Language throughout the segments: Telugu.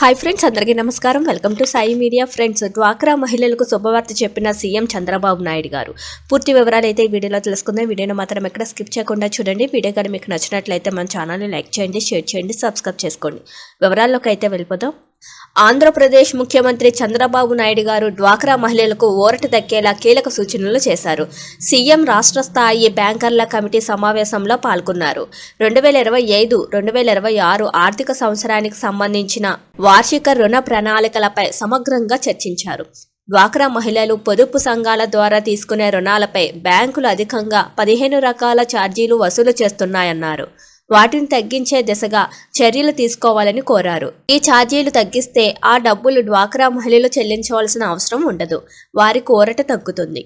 హాయ్ ఫ్రెండ్స్ అందరికీ నమస్కారం. Welcome to Sai media friends డ్వాక్రా మహిళలకు శుభవార్త చెప్పిన సీఎం చంద్రబాబు నాయుడు గారు. పూర్తి వివరాలు అయితే ఈ వీడియోలో తెలుసుకుందాం. వీడియోను మాత్రం ఎక్కడ స్కిప్ చేయకుండా చూడండి. వీడియో కానీ మీకు నచ్చినట్లయితే మన ఛానల్ని లైక్ చేయండి షేర్ చేయండి సబ్స్క్రైబ్ చేసుకోండి. వివరాల్లోకి అయితే వెళ్ళిపోదాం. ఆంధ్రప్రదేశ్ ముఖ్యమంత్రి చంద్రబాబు నాయుడు గారు డ్వాక్రా మహిళలకు ఊరట దక్కేలా కీలక సూచనలు చేశారు. సీఎం రాష్ట్ర స్థాయి బ్యాంకర్ల కమిటీ సమావేశంలో పాల్గొన్నారు. రెండు వేల ఇరవై ఐదు రెండు వేల ఇరవై ఆరు ఆర్థిక సంవత్సరానికి సంబంధించిన వార్షిక రుణ ప్రణాళికలపై సమగ్రంగా చర్చించారు. డ్వాక్రా మహిళలు పొదుపు సంఘాల ద్వారా తీసుకునే రుణాలపై బ్యాంకులు అధికంగా పదిహేను రకాల ఛార్జీలు వసూలు చేస్తున్నాయన్నారు. వాటిని తగ్గించే దిశగా చర్యలు తీసుకోవాలని కోరారు. ఈ ఛార్జీలు తగ్గిస్తే ఆ డబ్బులు డ్వాక్రా మహిళలు చెల్లించవలసిన అవసరం ఉండదు. వారి కోరట తగ్గుతుంది.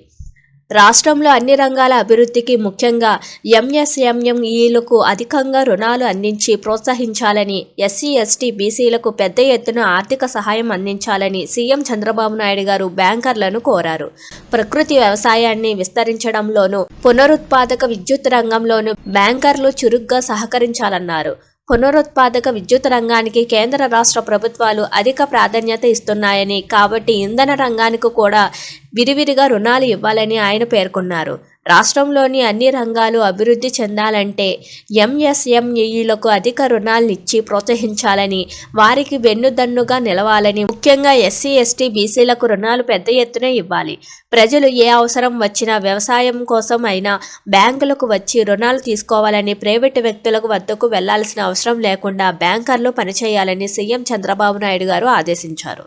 రాష్ట్రంలో అన్ని రంగాల అభివృద్ధికి ముఖ్యంగా ఎంఎస్ఎంఎంఈలకు అధికంగా రుణాలు అందించి ప్రోత్సహించాలని ఎస్సీ ఎస్టీ బీసీలకు పెద్ద ఎత్తున ఆర్థిక సహాయం అందించాలని సీఎం చంద్రబాబు నాయుడు గారు బ్యాంకర్లను కోరారు. ప్రకృతి వ్యవసాయాన్ని విస్తరించడంలోనూ పునరుత్పాదక విద్యుత్ రంగంలోనూ బ్యాంకర్లు చురుగ్గా సహకరించాలన్నారు. పునరుత్పాదక విద్యుత్ రంగానికి కేంద్ర రాష్ట్ర ప్రభుత్వాలు అధిక ప్రాధాన్యత ఇస్తున్నాయని కాబట్టి ఇంధన రంగానికి కూడా విరివిరిగా రుణాలు ఇవ్వాలని ఆయన పేర్కొన్నారు. రాష్ట్రంలోని అన్ని రంగాలు అభివృద్ధి చెందాలంటే ఎంఎస్ఎంఈలకు అధిక రుణాలనిచ్చి ప్రోత్సహించాలని వారికి వెన్నుదన్నుగా నిలవాలని ముఖ్యంగా ఎస్సీ ఎస్టీ బీసీలకు రుణాలు పెద్ద ఎత్తున ఇవ్వాలి. ప్రజలు ఏ అవసరం వచ్చినా వ్యవసాయం కోసం అయినా బ్యాంకులకు వచ్చి రుణాలు తీసుకోవాలని ప్రైవేటు వ్యక్తులకు వద్దకు వెళ్ళాల్సిన అవసరం లేకుండా బ్యాంకర్లు పనిచేయాలని సీఎం చంద్రబాబు నాయుడు గారు ఆదేశించారు.